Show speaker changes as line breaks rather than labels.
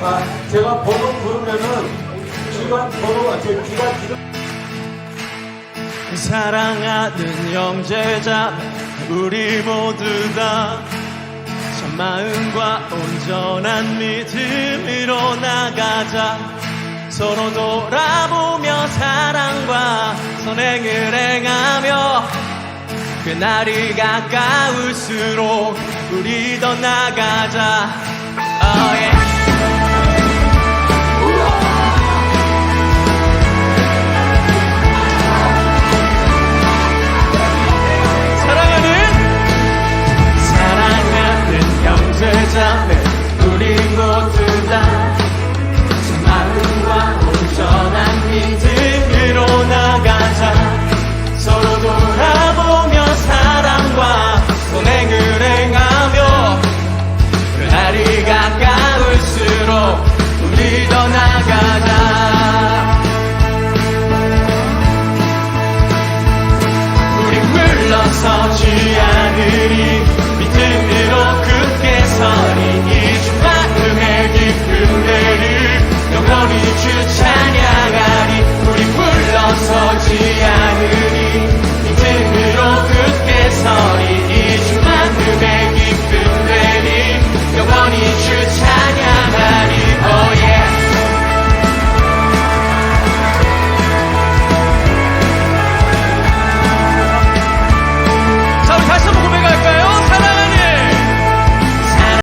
자, 제가 번호 부르면은 귀가 번호가 제 귀가 기름
사랑하는 형제자 우리 모두 다 참마음과 온전한 믿음으로 나가자. 서로 돌아보며 사랑과 선행을 행하며 그날이 가까울수록 우리 더 나가자 saçı